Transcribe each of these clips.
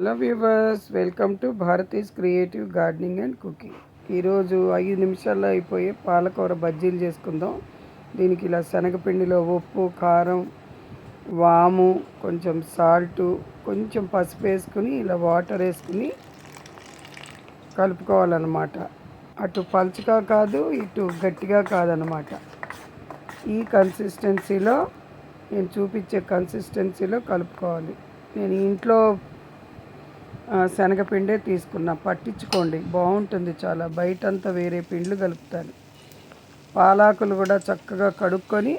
Hello viewers welcome to Bharathi's creative gardening and cooking ఈరోజు ఐదు నిమిషాల్లో అయిపోయే పాలకూర బజ్జీలు చేసుకుందాం. దీనికి ఇలా శనగపిండిలో ఉప్పు కారం వాము కొంచెం సాల్టు కొంచెం పసుపు వేసుకుని ఇలా వాటర్ వేసుకుని కలుపుకోవాలన్నమాట. అటు పలుచగా కాదు ఇటు గట్టిగా కాదనమాట ఈ కన్సిస్టెన్సీలో నేను చూపించే కన్సిస్టెన్సీలో కలుపుకోవాలి. నేను ఇంట్లో శనగపిండే తీసుకున్నా. పట్టించుకోండి. బాగుంటుంది చాలా. బయటంతా వేరే పిండ్లు కలుపుతాను పాలాకులు కూడా చక్కగా కడుక్కొని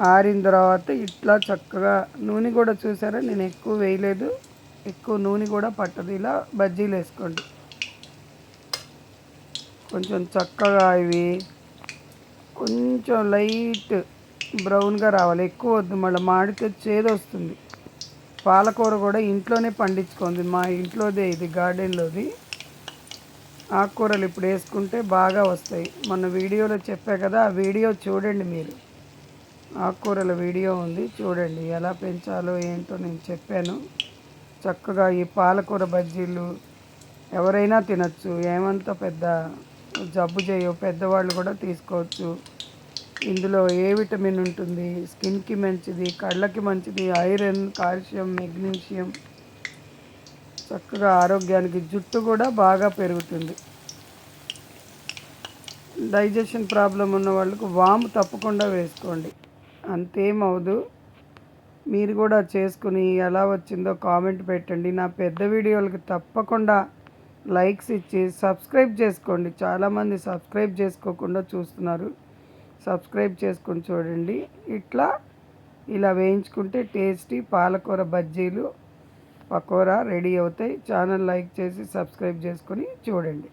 ఆరిన తర్వాత ఇట్లా చక్కగా నూనె కూడా చూసారా? నేను ఎక్కువ వేయలేదు. ఎక్కువ నూనె కూడా పట్టదు. ఇలా బజ్జీలు వేసుకోండి. కొంచెం చక్కగా ఇవి కొంచెం లైట్ బ్రౌన్గా రావాలి. ఎక్కువ వద్దు. మళ్ళీ మాడితే చేదు వస్తుంది పాలకూర కూడా ఇంట్లోనే పండించుకుంది. మా ఇంట్లోదే ఇది గార్డెన్లోది. ఆకుకూరలు ఇప్పుడు వేసుకుంటే బాగా వస్తాయి. మొన్న వీడియోలో చెప్పా కదా ఆ వీడియో చూడండి మీరు. ఆకుకూరల వీడియో ఉంది చూడండి ఎలా పెంచాలో ఏంటో నేను చెప్పాను. చక్కగా ఈ పాలకూర బజ్జీలు ఎవరైనా తినచ్చు. ఏమంత పెద్ద జబ్బు చేయవు. పెద్దవాళ్ళు కూడా తీసుకోవచ్చు. ఇందులో ఏ విటమిన్ ఉంటుంది? స్కిన్కి మంచిది కళ్ళకి మంచిది ఐరన్ కాల్షియం మెగ్నీషియం. చక్కగా ఆరోగ్యానికి జుట్టు కూడా బాగా పెరుగుతుంది. డైజెషన్ ప్రాబ్లం ఉన్న వాళ్ళకు వాము తప్పకుండా వేసుకోండి. అంతేమవుదు మీరు కూడా చేసుకుని ఎలా వచ్చిందో కామెంట్ పెట్టండి. నా పెద్ద వీడియోలకు తప్పకుండా లైక్స్ ఇచ్చి సబ్స్క్రైబ్ చేసుకోండి. చాలామంది సబ్స్క్రైబ్ చేసుకోకుండా చూస్తున్నారు. సబ్స్క్రైబ్ చేసుకొని చూడండి. ఇట్లా ఇలా వేయించుకుంటే టేస్టీ పాలకూర బజ్జీలు పకోరా రెడీ అవుతాయి. ఛానల్ లైక్ చేసి సబ్స్క్రైబ్ చేసుకొని చూడండి.